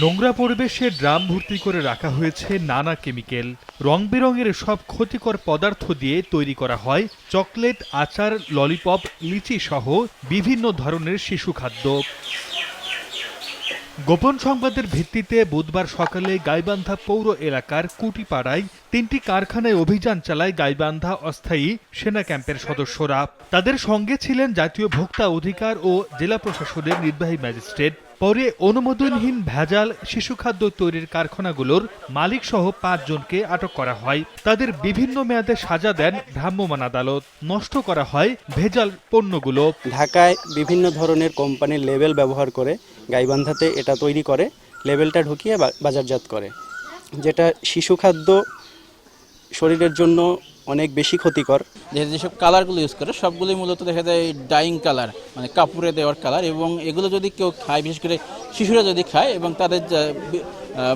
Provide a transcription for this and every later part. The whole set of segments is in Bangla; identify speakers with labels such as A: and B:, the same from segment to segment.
A: নোংরা পরিবেশে ড্রাম ভর্তি করে রাখা হয়েছে নানা কেমিক্যাল। রং বেরঙের সব ক্ষতিকর পদার্থ দিয়ে তৈরি করা হয় চকলেট, আচার, ললিপপ, লিচি সহ বিভিন্ন ধরনের শিশু খাদ্য। গোপন সংবাদের ভিত্তিতে বুধবার সকালে গাইবান্ধা পৌর এলাকার কুটিপাড়ায় তিনটি কারখানায় অভিযান চালায় গাইবান্ধা অস্থায়ী সেনা ক্যাম্পের সদস্যরা। তাদের সঙ্গে ছিলেন জাতীয় ভোক্তা অধিকার ও জেলা প্রশাসনের নির্বাহী ম্যাজিস্ট্রেট। পরে অনুমোদনহীন ভেজাল শিশু খাদ্য তৈরির কারখানাগুলোর মালিক সহ পাঁচজনকে আটক করা হয়। তাদের বিভিন্ন মেয়াদে সাজা দেন ভ্রাম্যমাণ আদালত। নষ্ট করা হয় ভেজাল পণ্যগুলো।
B: ঢাকায় বিভিন্ন ধরনের কোম্পানির লেবেল ব্যবহার করে গাইবান্ধাতে এটা তৈরি করে লেবেলটা ঢুকিয়ে বা- বাজারজাত করে। যেটা শিশু খাদ্য শরীরের জন্য অনেক বেশি ক্ষতিকর।
C: যে যেসব কালারগুলো ইউজ করে সবগুলি মূলত দেখা যায় ডাইং কালার মানে কাপড়ে দেওয়ার কালার এবং এগুলো যদি কেউ খায় বিশেষ করে শিশুরা যদি খায় এবং তাদের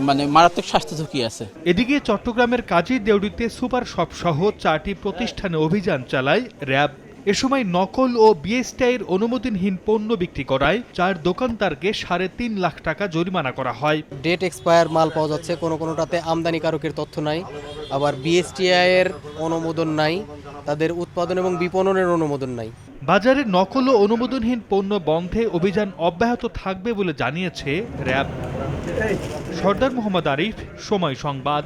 C: মানে মারাত্মক স্বাস্থ্য ঝুঁকি আছে।
A: এদিকে চট্টগ্রামের কাজী দেউড়িতে সুপার শপ সহ চারটি প্রতিষ্ঠানে অভিযান চালায় র্যাব। এ সময় নকল ও বিএসটিআইয়ের অনুমোদনহীন পণ্য বিক্রি করায় চার দোকানদারকে সাড়ে তিন লাখ টাকা জরিমানা করা হয়।
D: ডেট এক্সপায়ার মাল পাওয়া যাচ্ছে কোনো কোনোটাতে আমদানিকারকের তথ্য নাই। আবার বিএসটিআই এর অনুমোদন নাই তাদের উৎপাদন এবং বিপণনের অনুমোদন নাই।
A: বাজারে নকল ও অনুমোদনহীন পণ্য বন্ধে অভিযান অব্যাহত থাকবে বলে জানিয়েছে র্যাব। সর্দার মোহাম্মদ আরিফ সময় সংবাদ।